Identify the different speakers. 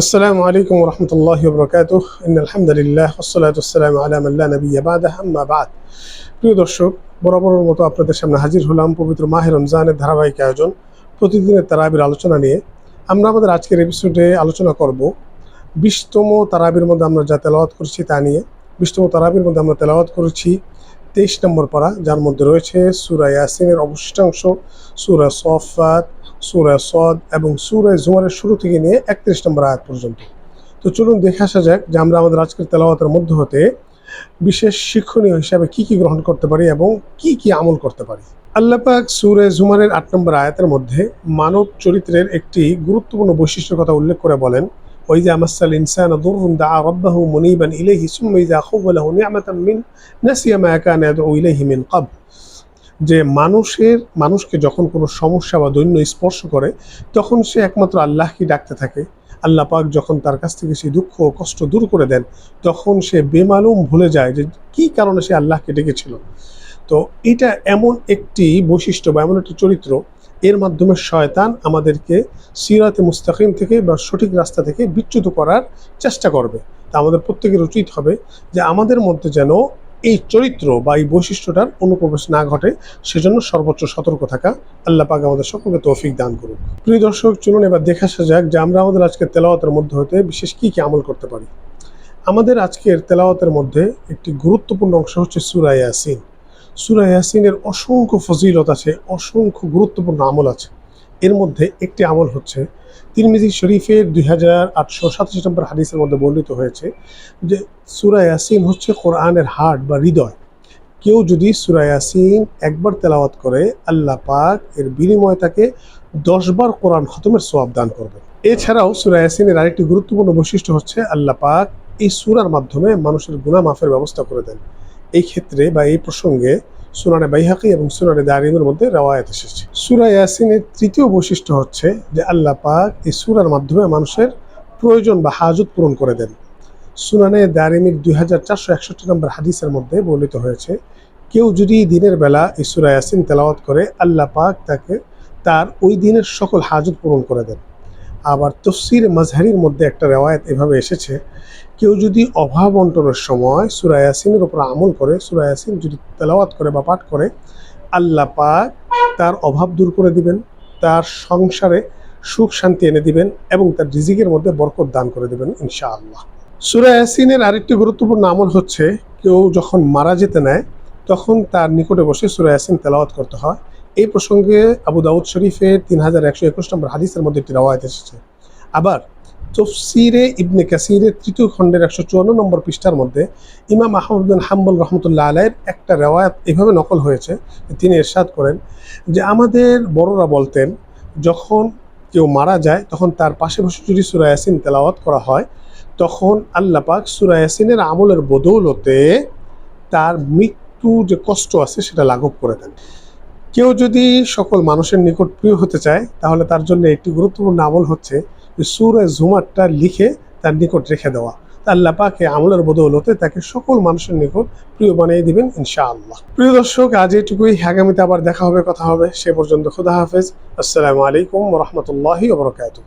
Speaker 1: আসসালামু আলাইকুম রহমতুল্লাহ বরকাত আলহামদুলিল্লাহ ওসলাত আসসালাম আলাম আল্লাহ নবী আবাদ আহমাবাদ প্রিয় দর্শক বরাবর মতো আপনাদের সামনে হাজির হলাম পবিত্র মাহে রমজানের ধারাবাহিক আয়োজন, প্রতিদিনের তারাবির আলোচনা নিয়ে। আমরা আমাদের আজকের এপিসোডে আলোচনা করব বিশতম তারাবির মধ্যে আমরা যা তেলাওয়াত করছি তা নিয়ে। বিশতম তারাবির মধ্যে আমরা তেলাওয়াত করেছি তেইশ নম্বর পারা যার মধ্যে রয়েছে সুরা ইয়াসিনের অবশিষ্টাংশ, সুরা সফাত সুরা সদ এবং সুরা জুমারের শুরু থেকে নিয়ে একত্রিশ নম্বর আয়াত পর্যন্ত। তো চলুন দেখে আসা যাক যে আমরা আমাদের আজকের তেলাওয়াতের মধ্যে হতে বিশেষ শিক্ষণীয় হিসাবে কি কি গ্রহণ করতে পারি এবং কি কি আমল করতে পারি। আল্লাপাক সুরে জুমারের আট নম্বর আয়াতের মধ্যে মানব চরিত্রের একটি গুরুত্বপূর্ণ বৈশিষ্ট্যের কথা উল্লেখ করে বলেন যে আমাসাল ইনসান দুরুন দা রাব্বাহু মুনিবান ইলাইহি সুম্মা ইযা খাওয়ালাহু নি'মাতাম মিন নাসিয়া মা কানা ইয়াদউ ইলাইহি মিন ক্বাবল যে মানুষের, মানুষকে যখন কোনো সমস্যা বা দৈন্য স্পর্শ করে, তখন সে একমাত্র আল্লাহকে ডাকতে থাকে। আল্লাহ পাক যখন তার কাছ থেকে সেই দুঃখ ও কষ্ট দূর করে দেন, তখন সে বেমালুম ভুলে যায় যে কী কারণে সে আল্লাহকে ডেকেছিল। তো এটা এমন একটি বৈশিষ্ট্য বা এমন একটি চরিত্র এর মাধ্যমে শয়তান আমাদেরকে সিরাতে মুস্তাকিম থেকে বা সঠিক রাস্তা থেকে বিচ্যুত করার চেষ্টা করবে। তা আমাদের প্রত্যেকের উচিত হবে যে আমাদের মধ্যে যেন এই চরিত্র বা এই বৈশিষ্ট্যটার অনুপ্রবেশ না ঘটে, সেজন্য সর্বোচ্চ সতর্ক থাকা। আল্লাহ পাক আমাদের সকলকে তৌফিক দান করুন প্রিয় দর্শক, চলুন এবার দেখা আসা যাক যে আমরা আমাদের আজকের তেলাওয়াতের মধ্যে হতে বিশেষ কী কী আমল করতে পারি। আমাদের আজকের তেলাওয়াতের মধ্যে একটি গুরুত্বপূর্ণ অংশ হচ্ছে সুরা ইয়াসিন। সুরা ইয়াসিনের অসংখ্য ফজিলত আছে, অসংখ্য গুরুত্বপূর্ণ আমল আছে। এর মধ্যে একটি আমল হচ্ছে, তিরমিজি শরীফের দুই হাজার আটশো সাতাশি নম্বর হাদিসের মধ্যে বর্ণিত হয়েছে যে সুরা ইয়াসিন হচ্ছে কোরআনের হার্ট বা হৃদয়। কেউ যদি সুরা ইয়াসিন একবার তেলাওয়াত করে, আল্লাহ পাক এর বিনিময়ে তাকে দশবার কোরআন খতমের সোয়াব দান করবে। এছাড়াও সুরা ইয়াসিনের আরেকটি গুরুত্বপূর্ণ বৈশিষ্ট্য হচ্ছে, আল্লাহ পাক এই সুরার মাধ্যমে মানুষের গুনাহ মাফের ব্যবস্থা করে দেন। এই ক্ষেত্রে বা এই প্রসঙ্গে সুনানে বাইহাকি এবং সুনানে দারিমের মধ্যে রেওয়ায়ত এসেছে। সুরা ইয়াসিনের তৃতীয় বৈশিষ্ট্য হচ্ছে যে আল্লাহ পাক এই সুরার মাধ্যমে মানুষের প্রয়োজন বা হাজত পূরণ করে দেন। সুনানে দারিমির দুই হাজার চারশো একষট্টি নম্বর হাদিসের মধ্যে বর্ণিত হয়েছে, কেউ যদি দিনের বেলা এই সুরা ইয়াসিন তেলাওয়াত করে, আল্লাহ পাক তাকে তার ওই দিনের সকল হাজত পূরণ করে দেন। আবার তফসির মাজহারির মধ্যে একটা রেওয়ায়ত এভাবে এসেছে, কেউ যদি অভাব বন্টনের সময় সুরা ইয়াসিনের উপর আমল করে সুরায়াসিন যদি তেলাওয়াত করে বা পাঠ করে, আল্লাহ পাক তার অভাব দূর করে দিবেন, তার সংসারে সুখ শান্তি এনে দিবেন এবং তার রিজিকের মধ্যে বরকত দান করে দেবেন ইনশাআল্লাহ। সুরা ইয়াসিনের আরেকটি গুরুত্বপূর্ণ আমল হচ্ছে, কেউ যখন মারা যেতে নেয়, তখন তার নিকটে বসে সুরা ইয়াসিন তেলাওয়াত করতে হয়। এই প্রসঙ্গে আবু দাউদ শরীফের তিন হাজার একশো একুশ নম্বর হাদিসের মধ্যে একটি রাওয়ায়ত এসেছে। আবার তফসিরে ইবনে কাসিরের তৃতীয় খণ্ডের একশো চুয়ান্ন নম্বর পৃষ্ঠার মধ্যে ইমাম আহমদিন হাম্বল রহমতুল্লাহ আলাইয়ের একটা রেওয়ায়ত এভাবে নকল হয়েছে তিনি এরশাদ করেন যে আমাদের বড়রা বলতেন, যখন কেউ মারা যায়, তখন তার পাশে বসে যদি সুরায়াসিন তেলাওয়াত করা হয়, তখন আল্লাহ পাক সুরায়াসিনের আমলের বদৌলতে তার মৃত্যু যে কষ্ট আছে সেটা লাঘব করে দেন। কেউ যদি সকল মানুষের নিকট প্রিয় হতে চায়, তাহলে তার জন্য একটি গুরুত্বপূর্ণ আমল হচ্ছে সুরে ঝুমারটা লিখে তার নিকট রেখে দেওয়া। তার আল্লাহ পাকে আমলের বদৌলতে তাকে সকল মানুষের নিকট প্রিয় বানিয়ে দিবেন, ইনশাআল্লাহ। প্রিয় দর্শক, আজ এটুকুই আগামীতে আবার দেখা হবে, কথা হবে। সে পর্যন্ত খুদা হাফেজ। আসসালামু আলাইকুম রহমতুল্লাহি ওবরকাতুহ